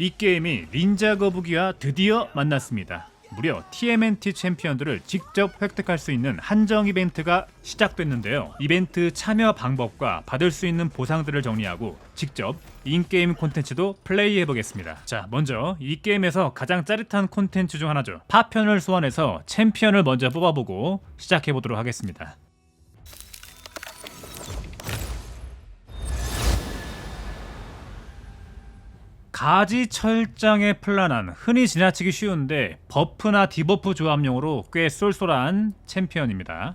이 게임이 닌자 거북이와 드디어 만났습니다. 무려 TMNT 챔피언들을 직접 획득할 수 있는 한정 이벤트가 시작됐는데요. 이벤트 참여 방법과 받을 수 있는 보상들을 정리하고 직접 인게임 콘텐츠도 플레이해 보겠습니다. 자, 먼저 이 게임에서 가장 짜릿한 콘텐츠 중 하나죠. 파편을 소환해서 챔피언을 먼저 뽑아보고 시작해 보도록 하겠습니다. 가지 철장에 플란한 흔히 지나치기 쉬운데 버프나 디버프 조합용으로 꽤 쏠쏠한 챔피언입니다.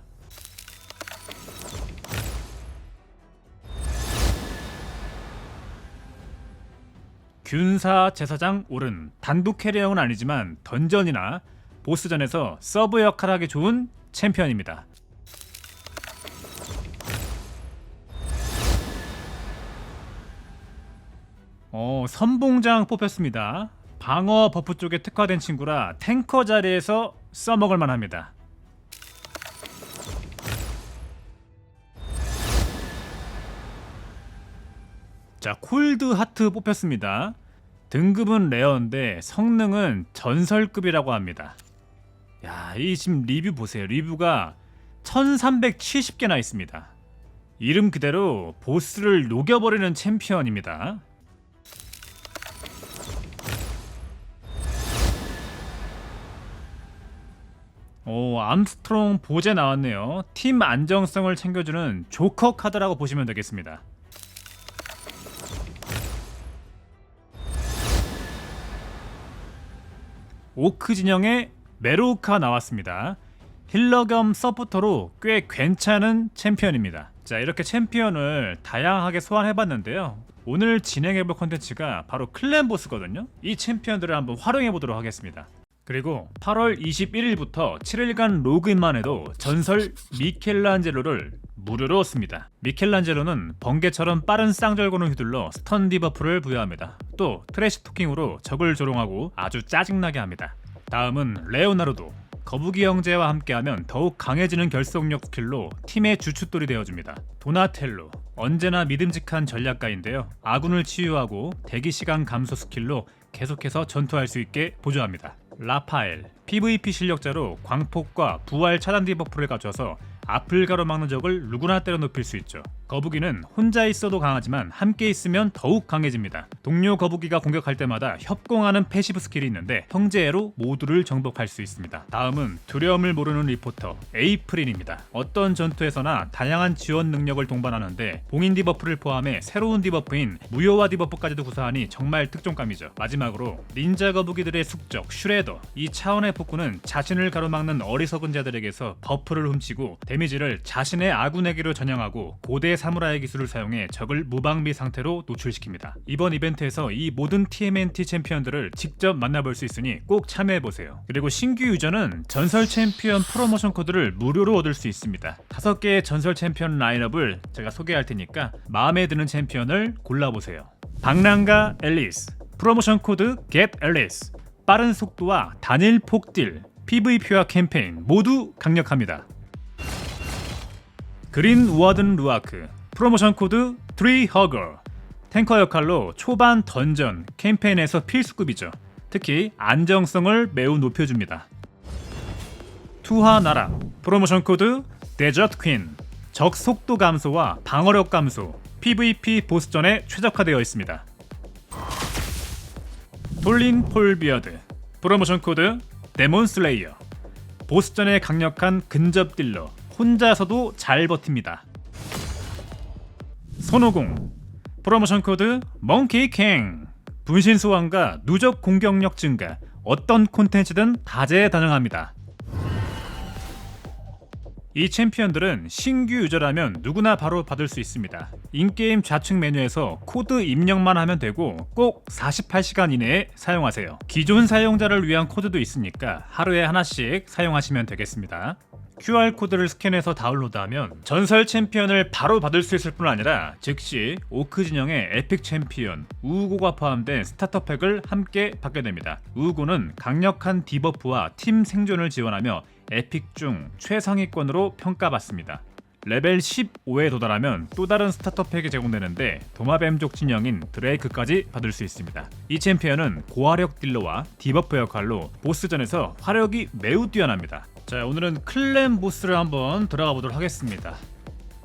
균사 제사장 오른 단독 캐리어는 아니지만 던전이나 보스전에서 서브 역할하기 좋은 챔피언입니다. 어, 선봉장 뽑혔습니다. 방어 버프 쪽에 특화된 친구라 탱커 자리에서 써먹을 만합니다. 자, 콜드 하트 뽑혔습니다. 등급은 레어인데 성능은 전설급이라고 합니다. 야, 이 지금 리뷰 보세요. 리뷰가 1370개나 있습니다. 이름 그대로 보스를 녹여버리는 챔피언입니다. 오, 암스트롱 보제 나왔네요. 팀 안정성을 챙겨주는 조커 카드라고 보시면 되겠습니다. 오크 진영의 메로우카 나왔습니다. 힐러 겸 서포터로 꽤 괜찮은 챔피언입니다. 자, 이렇게 챔피언을 다양하게 소환해봤는데요. 오늘 진행해볼 컨텐츠가 바로 클랜 보스거든요. 이 챔피언들을 한번 활용해보도록 하겠습니다. 그리고 8월 21일부터 7일간 로그인만 해도 전설 미켈란젤로를 무료로 얻습니다. 미켈란젤로는 번개처럼 빠른 쌍절곤을 휘둘러 스턴 디버프를 부여합니다. 또 트래시 토킹으로 적을 조롱하고 아주 짜증나게 합니다. 다음은 레오나르도. 거북이 형제와 함께하면 더욱 강해지는 결속력 스킬로 팀의 주춧돌이 되어줍니다. 도나텔로. 언제나 믿음직한 전략가인데요. 아군을 치유하고 대기 시간 감소 스킬로 계속해서 전투할 수 있게 보조합니다. 라파엘 PVP 실력자로 광폭과 부활 차단 디버프를 갖춰서 앞을 가로막는 적을 누구나 때려 눕힐 수 있죠. 거북이는 혼자 있어도 강하지만 함께 있으면 더욱 강해집니다. 동료 거북이가 공격할 때마다 협공하는 패시브 스킬이 있는데 형제애로 모두를 정복할 수 있습니다. 다음은 두려움을 모르는 리포터 에이프린입니다. 어떤 전투에서나 다양한 지원 능력을 동반하는데 봉인 디버프를 포함해 새로운 디버프인 무효화 디버프까지도 구사하니 정말 특종감이죠. 마지막으로 닌자 거북이들의 숙적 슈레더 이 차원의 폭군은 자신을 가로막는 어리석은 자들에게서 버프를 훔치고 데미지를 자신의 아군에게로 전향하고 고대 사무라이 기술을 사용해 적을 무방비 상태로 노출시킵니다. 이번 이벤트에서 이 모든 TMNT 챔피언들을 직접 만나볼 수 있으니 꼭 참여해보세요. 그리고 신규 유저는 전설 챔피언 프로모션 코드를 무료로 얻을 수 있습니다. 다섯 개의 전설 챔피언 라인업을 제가 소개할 테니까 마음에 드는 챔피언을 골라보세요. 박랑가 앨리스 프로모션 코드 Get 앨리스 빠른 속도와 단일 폭딜 PVP와 캠페인 모두 강력합니다. 그린 워든 루아크 프로모션 코드 3허거 탱커 역할로 초반 던전 캠페인에서 필수급이죠. 특히 안정성을 매우 높여줍니다. 투하 나라 프로모션 코드 데저트 퀸 적 속도 감소와 방어력 감소 PVP 보스전에 최적화되어 있습니다. 돌린 폴비어드 프로모션 코드 데몬 슬레이어 보스전의 강력한 근접 딜러 혼자서도 잘 버팁니다. 손오공 프로모션 코드 멍키 캥 분신 소환과 누적 공격력 증가 어떤 콘텐츠든 다재다능합니다. 이 챔피언들은 신규 유저라면 누구나 바로 받을 수 있습니다. 인게임 좌측 메뉴에서 코드 입력만 하면 되고 꼭 48시간 이내에 사용하세요. 기존 사용자를 위한 코드도 있으니까 하루에 하나씩 사용하시면 되겠습니다. QR코드를 스캔해서 다운로드하면 전설 챔피언을 바로 받을 수 있을 뿐 아니라 즉시 오크 진영의 에픽 챔피언 우우고가 포함된 스타터 팩을 함께 받게 됩니다. 우우고는 강력한 디버프와 팀 생존을 지원하며 에픽 중 최상위권으로 평가받습니다. 레벨 15에 도달하면 또 다른 스타터 팩이 제공되는데 도마뱀족 진영인 드레이크까지 받을 수 있습니다. 이 챔피언은 고화력 딜러와 디버프 역할로 보스전에서 화력이 매우 뛰어납니다. 자 오늘은 클랜 보스를 한번 들어가 보도록 하겠습니다.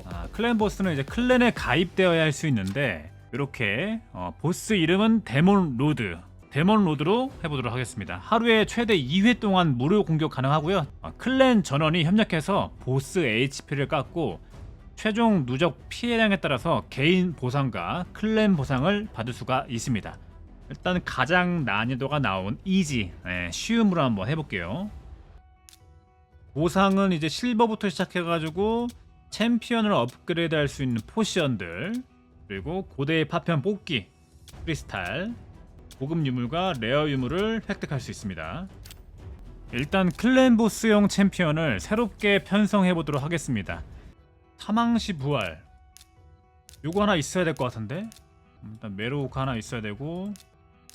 아, 클랜 보스는 이제 클랜에 가입되어야 할 수 있는데 이렇게 어, 보스 이름은 데몬 로드 데몬 로드로 해보도록 하겠습니다. 하루에 최대 2회 동안 무료 공격 가능하고요. 아, 클랜 전원이 협력해서 보스 HP를 깎고 최종 누적 피해량에 따라서 개인 보상과 클랜 보상을 받을 수가 있습니다. 일단 가장 난이도가 나온 이지 예, 쉬움으로 한번 해볼게요. 보상은 이제 실버부터 시작해가지고 챔피언을 업그레이드 할 수 있는 포션들 그리고 고대의 파편 뽑기 크리스탈 고급 유물과 레어 유물을 획득할 수 있습니다. 일단 클랜 보스용 챔피언을 새롭게 편성해 보도록 하겠습니다. 사망시 부활. 요거 하나 있어야 될 것 같은데? 일단 메로우크 하나 있어야 되고.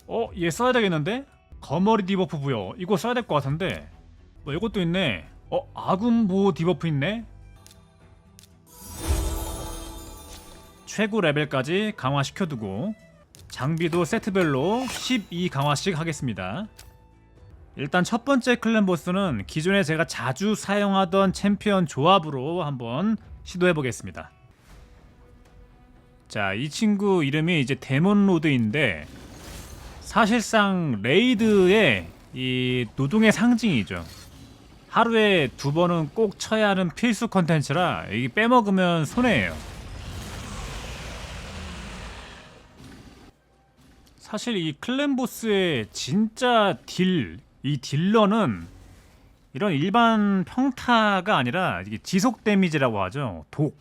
어? 얘 써야 되겠는데? 거머리 디버프 부여. 이거 써야 될 것 같은데? 뭐 이것도 있네 어? 아군 보호 디버프 있네 최고 레벨까지 강화시켜두고 장비도 세트별로 12 강화씩 하겠습니다. 일단 첫 번째 클랜 보스는 기존에 제가 자주 사용하던 챔피언 조합으로 한번 시도해 보겠습니다. 자, 이 친구 이름이 이제 데몬 로드인데 사실상 레이드의 이 노동의 상징이죠. 하루에 두 번은 꼭 쳐야 하는 필수 컨텐츠라 이게 빼먹으면 손해예요. 사실 이 클랜 보스의 진짜 딜, 이 딜러는 이런 일반 평타가 아니라 이게 지속 데미지라고 하죠. 독.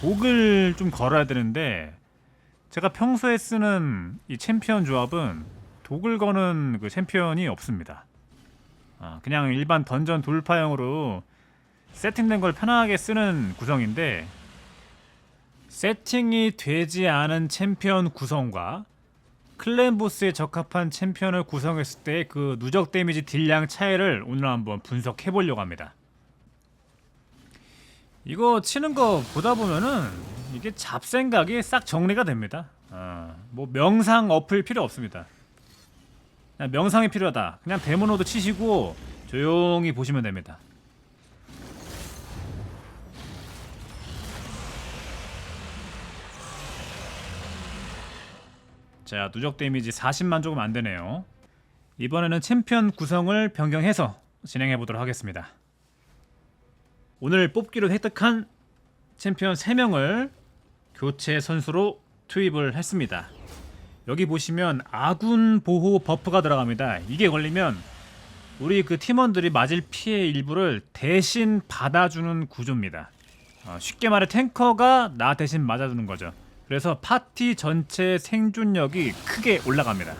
독을 좀 걸어야 되는데 제가 평소에 쓰는 이 챔피언 조합은 독을 거는 그 챔피언이 없습니다. 아, 그냥 일반 던전 돌파형으로 세팅된 걸 편하게 쓰는 구성인데 세팅이 되지 않은 챔피언 구성과 클랜 보스에 적합한 챔피언을 구성했을 때 그 누적 데미지 딜량 차이를 오늘 한번 분석해 보려고 합니다. 이거 치는 거 보다 보면은 이게 잡생각이 싹 정리가 됩니다. 어, 뭐 명상 어플 필요 없습니다. 그냥 명상이 필요하다. 그냥 데모노드 치시고 조용히 보시면 됩니다. 자 누적 데미지 40만 조금 안 되네요. 이번에는 챔피언 구성을 변경해서 진행해 보도록 하겠습니다. 오늘 뽑기로 획득한 챔피언 3명을 교체 선수로 투입을 했습니다. 여기 보시면 아군 보호 버프가 들어갑니다. 이게 걸리면 우리 그 팀원들이 맞을 피해 일부를 대신 받아주는 구조입니다. 어, 쉽게 말해 탱커가 나 대신 맞아주는 거죠. 그래서 파티 전체 생존력이 크게 올라갑니다.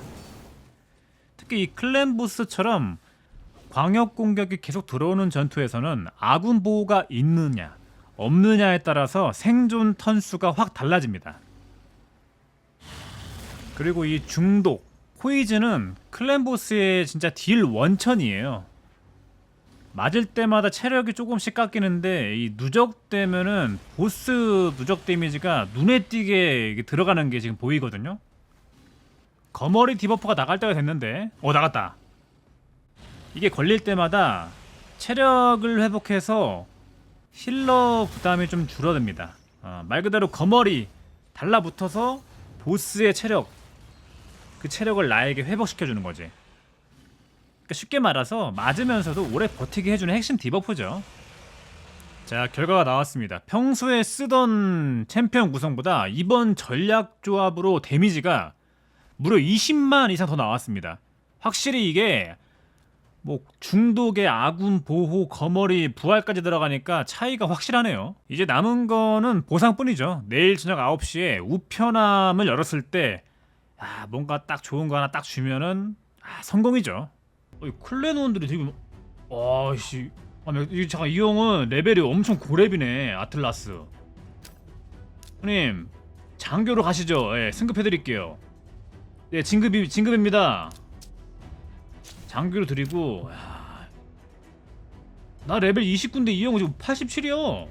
특히 이 클랜 보스처럼 광역 공격이 계속 들어오는 전투에서는 아군 보호가 있느냐 없느냐에 따라서 생존 턴수가 확 달라집니다. 그리고 이 중독, 포이즈는 클랜 보스의 진짜 딜 원천이에요. 맞을 때마다 체력이 조금씩 깎이는데 이 누적되면은 보스 누적 데미지가 눈에 띄게 들어가는 게 지금 보이거든요. 거머리 디버프가 나갈 때가 됐는데 어 나갔다. 이게 걸릴 때마다 체력을 회복해서 힐러 부담이 좀 줄어듭니다. 어, 말 그대로 거머리 달라붙어서 보스의 체력 그 체력을 나에게 회복시켜 주는 거지. 그러니까 쉽게 말해서 맞으면서도 오래 버티게 해주는 핵심 디버프죠. 자 결과가 나왔습니다. 평소에 쓰던 챔피언 구성보다 이번 전략 조합으로 데미지가 무려 20만 이상 더 나왔습니다. 확실히 이게 뭐 중독의 아군 보호 거머리 부활까지 들어가니까 차이가 확실하네요. 이제 남은 거는 보상뿐이죠. 내일 저녁 9시에 우편함을 열었을 때 아, 뭔가 딱 좋은 거 하나 딱 주면은 아, 성공이죠. 어, 클레논들이 되게 와씨 아, 이 잠깐 이 형은 레벨이 엄청 고렙이네 아틀라스. 형님 장교로 가시죠. 예, 승급해드릴게요. 예, 진급이 진급입니다. 장교로 드리고 야, 나 레벨 29인데 이형 지금 87이요.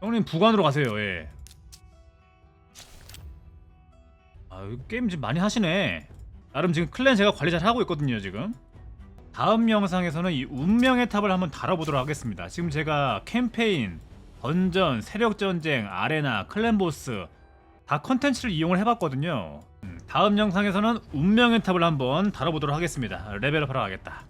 형님 부관으로 가세요. 예. 아 이거 게임 지금 많이 하시네. 나름 지금 클랜 제가 관리 잘 하고 있거든요 지금. 다음 영상에서는 이 운명의 탑을 한번 다뤄보도록 하겠습니다. 지금 제가 캠페인, 던전, 세력전쟁, 아레나, 클랜 보스 다 컨텐츠를 이용을 해봤거든요. 음, 다음 영상에서는 운명의 탑을 한번 다뤄보도록 하겠습니다. 레벨업하러 가겠다.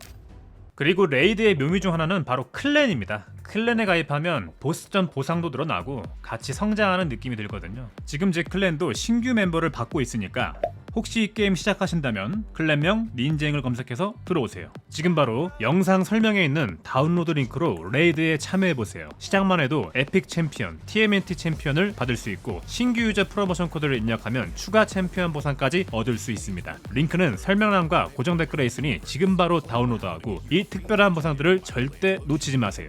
그리고 레이드의 묘미 중 하나는 바로 클랜입니다. 클랜에 가입하면 보스전 보상도 늘어나고 같이 성장하는 느낌이 들거든요. 지금 제 클랜도 신규 멤버를 받고 있으니까 혹시 이 게임 시작하신다면 클랜명 닌쟁을 검색해서 들어오세요. 지금 바로 영상 설명에 있는 다운로드 링크로 레이드에 참여해보세요. 시작만 해도 에픽 챔피언, TMNT 챔피언을 받을 수 있고 신규 유저 프로모션 코드를 입력하면 추가 챔피언 보상까지 얻을 수 있습니다. 링크는 설명란과 고정 댓글에 있으니 지금 바로 다운로드하고 이 특별한 보상들을 절대 놓치지 마세요.